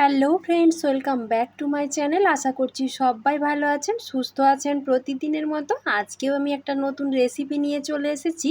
Hello friends, welcome back to my channel. আশা করছি সবাই ভালো আছেন, সুস্থ আছেন প্রতিদিনের মতো। আজকেও আমি একটা নতুন রেসিপি নিয়ে চলে এসেছি।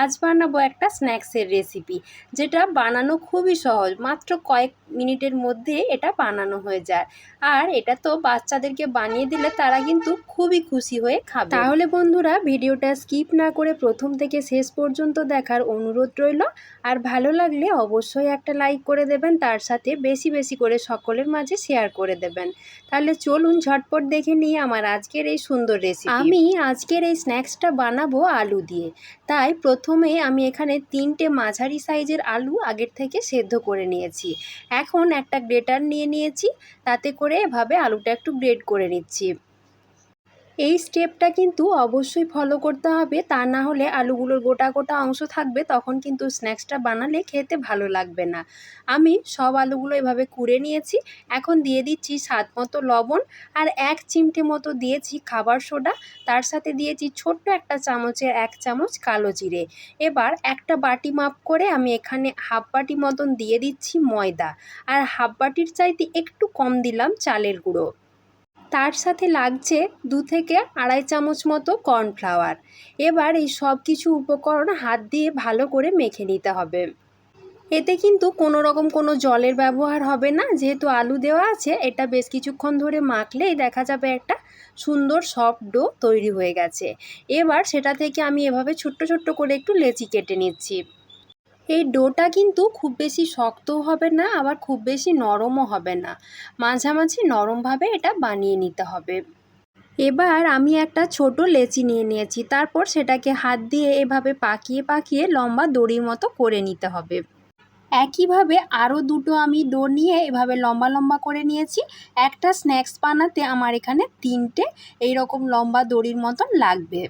আজ বানাবো একটা স্ন্যাক্সের রেসিপি যেটা বানানো খুবই সহজ, মাত্র কয়েক মিনিটের মধ্যে এটা বানানো হয়ে যায়। আর এটা তো বাচ্চাদেরকে বানিয়ে দিলে তারা কিন্তু খুবই খুশি হয়ে খাবে। তাহলে বন্ধুরা ভিডিওটা স্কিপ না করে প্রথম থেকে শেষ পর্যন্ত দেখার অনুরোধ রইল। আর ভালো লাগলে অবশ্যই একটা লাইক করে দেবেন তার সাথে বেশি বেশি করে সকলের মাঝে শেয়ার করে দেবেন। তাহলে চলুন ঝটপট দেখে নিই আমার আজকের এই সুন্দর রেসিপি আমি আজকের এই স্ন্যাক্সটা বানাবো আলু দিয়ে। তাই প্রথমে আমি এখানে তিনটে মাঝারি সাইজের আলু আগের থেকে সেদ্ধ করে নিয়েছি। এখন একটা গ্রেটার নিয়ে নিয়েছি তাতে করে এভাবে আলুটা একটু গ্রেড করে নিচ্ছি। এই স্টেপটা কিন্তু অবশ্যই ফলো করতে হবে। তা না হলে আলুগুলোর গোটা গোটা অংশ থাকবে, তখন কিন্তু স্ন্যাক্সটা বানালে খেতে ভালো লাগবে না। আমি সব আলুগুলো এভাবে কুড়ে নিয়েছি। এখন দিয়ে দিচ্ছি স্বাদ মতো লবণ আর এক চিমটে মতো দিয়েছি খাবার সোডা। তার সাথে দিয়েছি ছোট্ট একটা চামচের এক চামচ কালো জিরে। এবার একটা বাটি মাপ করে আমি এখানে হাফ বাটি মতন দিয়ে দিচ্ছি ময়দা। আর হাফ বাটির চাইতে একটু কম দিলাম চালের গুঁড়ো। তার সাথে লাগছে দু থেকে আড়াই চামচ মতো কর্নফ্লাওয়ার। এবার এই সব কিছু উপকরণ হাত দিয়ে ভালো করে মেখে নিতে হবে। এতে কিন্তু কোনো রকম কোনো জলের ব্যবহার হবে না। যেহেতু আলু দেওয়া আছে, এটা বেশ কিছুক্ষণ ধরে মাখলেই দেখা যাবে একটা সুন্দর সফট ডো তৈরি হয়ে গেছে। এবার সেটা থেকে আমি এভাবে ছোট্ট ছোট্ট করে একটু লেচি কেটে নিচ্ছি। এই ডোটা কিন্তু খুব বেশি শক্তও হবে না, আবার খুব বেশি নরমও হবে না। মাঝামাঝি নরমভাবে এটা বানিয়ে নিতে হবে। এবার আমি একটা ছোট লেচি নিয়ে নিয়েছি, তারপর সেটাকে হাত দিয়ে এভাবে পাকিয়ে পাকিয়ে লম্বা দড়ির মতো করে নিতে হবে। একইভাবে আরও দুটো আমি ডো নিয়ে এভাবে লম্বা লম্বা করে নিয়েছি, একটা স্ন্যাক্স বানাতে আমার এখানে তিনটে, এইরকম লম্বা দড়ির মতন লাগবে।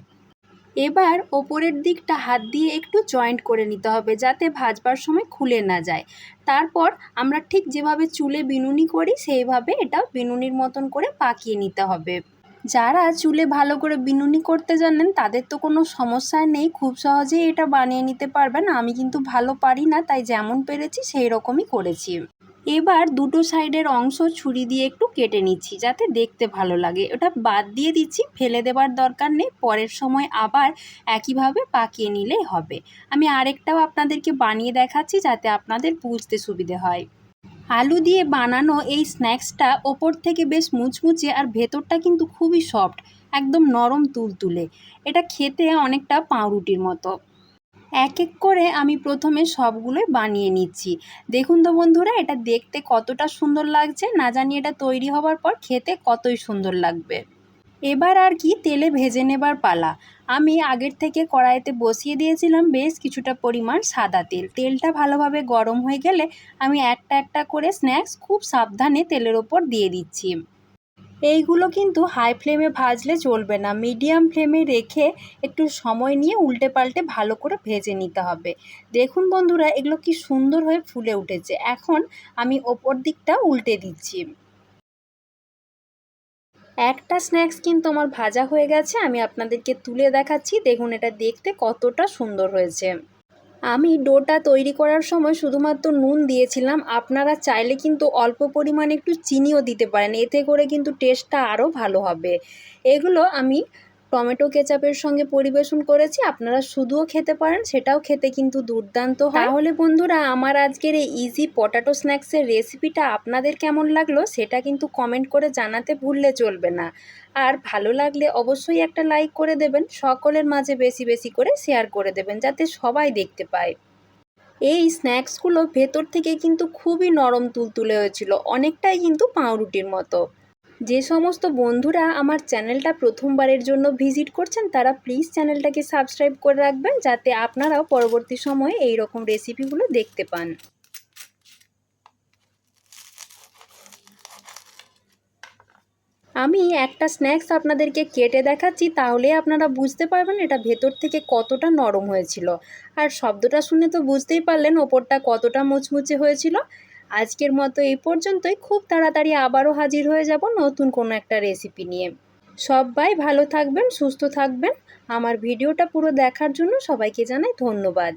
এবার ওপরের দিকটা হাত দিয়ে একটু জয়েন্ট করে নিতে হবে যাতে ভাজবার সময় খুলে না যায়। তারপর আমরা ঠিক যেভাবে চুলে বিনুনি করি, সেইভাবে এটা বিনুনির মতন করে পাকিয়ে নিতে হবে। যারা চুলে ভালো করে বিনুনি করতে জানেন, তাদের তো কোনো সমস্যা নেই। খুব সহজেই এটা বানিয়ে নিতে পারবেন। আমি কিন্তু ভালো পারি না, তাই যেমন পেরেছি সেই রকমই করেছি। এবার দুটো সাইডের অংশ ছুরি দিয়ে একটু কেটে নিচ্ছি, যাতে দেখতে ভালো লাগে। ওটা বাদ দিয়ে দিচ্ছি, ফেলে দেবার দরকার নেই, পরের সময় আবার একইভাবে পাকিয়ে নিলেই হবে। আমি আরেকটাও আপনাদেরকে বানিয়ে দেখাচ্ছি, যাতে আপনাদের বুঝতে সুবিধে হয়। আলু দিয়ে বানানো এই স্ন্যাক্সটা ওপর থেকে বেশ মুচমুচে আর ভেতরটা কিন্তু খুবই সফট, একদম নরম তুলতুলে। এটা খেতে অনেকটা পাউরুটির মতো। এক এক করে আমি প্রথমে সবগুলোই বানিয়ে নিচ্ছি। দেখুন তো বন্ধুরা, এটা দেখতে কতটা সুন্দর লাগছে। না জানি এটা তৈরি হবার পর খেতে কতই সুন্দর লাগবে। এবার আর কি তেলে ভেজে নেবার পালা। আমি আগের থেকে কড়াইতে বসিয়ে দিয়েছিলাম বেশ কিছুটা পরিমাণ সাদা তেল। তেলটা ভালোভাবে গরম হয়ে গেলে আমি একটা একটা করে স্ন্যাক্স খুব সাবধানে তেলের ওপর দিয়ে দিচ্ছি। এইগুলো কিন্তু হাই ফ্লেমে ভাজলে চলবে না। মিডিয়াম ফ্লেমে রেখে একটু সময় নিয়ে উল্টে পাল্টে ভালো করে ভেজে নিতে হবে। দেখুন বন্ধুরা, এগুলো কি সুন্দর হয়ে ফুলে উঠেছে। এখন আমি ওপর দিকটা উল্টে দিচ্ছি। একটা স্ন্যাক্স কিন্তু আমার ভাজা হয়ে গেছে, আমি আপনাদেরকে তুলে দেখাচ্ছি। দেখুন এটা দেখতে কতটা সুন্দর হয়েছে। আমি ডোটা তৈরি করার সময় শুধুমাত্র নুন দিয়েছিলাম। আপনারা চাইলে কিন্তু অল্প পরিমাণে একটু চিনিও দিতে পারেন। এতে করে কিন্তু টেস্টটা আরও ভালো হবে। এগুলো আমি টমেটো কেচাপের সঙ্গে পরিবেশন করেছি, আপনারা শুধুও খেতে পারেন, সেটাও খেতে কিন্তু দুর্দান্ত হয়। তাহলে বন্ধুরা, আমার আজকের এই ইজি পটাটো স্ন্যাক্সের রেসিপিটা আপনাদের কেমন লাগল, সেটা কিন্তু কমেন্ট করে জানাতে ভুললে চলবে না। আর ভালো লাগলে অবশ্যই একটা লাইক করে দেবেন, সকলের মাঝে বেশি বেশি করে শেয়ার করে দেবেন, যাতে সবাই দেখতে পায়। এই স্ন্যাক্সগুলো ভেতর থেকে কিন্তু খুবই নরম তুলতুলে হয়েছিল, অনেকটাই কিন্তু পাউরুটির মতো। যে সমস্ত বন্ধুরা আমার চ্যানেলটা প্রথমবারের জন্য ভিজিট করছেন, তারা প্লিজ চ্যানেলটাকে সাবস্ক্রাইব করে রাখবেন যাতে আপনারাও পরবর্তী সময়ে এই রকম রেসিপিগুলো দেখতে পান। আমি একটা স্ন্যাক্স আপনাদেরকে কেটে দেখাচ্ছি, তাহলে আপনারা বুঝতে পারবেন এটা ভেতর থেকে কতটা নরম হয়েছিল। আর শব্দটা শুনে তো বুঝতেই পারলেন, ওপরটা কতটা মুচমুচে হয়েছিল। আজকের মতো এই পর্যন্তই। খুব তাড়াতাড়ি আবারও হাজির হয়ে যাব নতুন কোনো একটা রেসিপি নিয়ে। সবাই ভালো থাকবেন, সুস্থ থাকবেন। আমার ভিডিওটা পুরো দেখার জন্য সবাইকে জানাই ধন্যবাদ।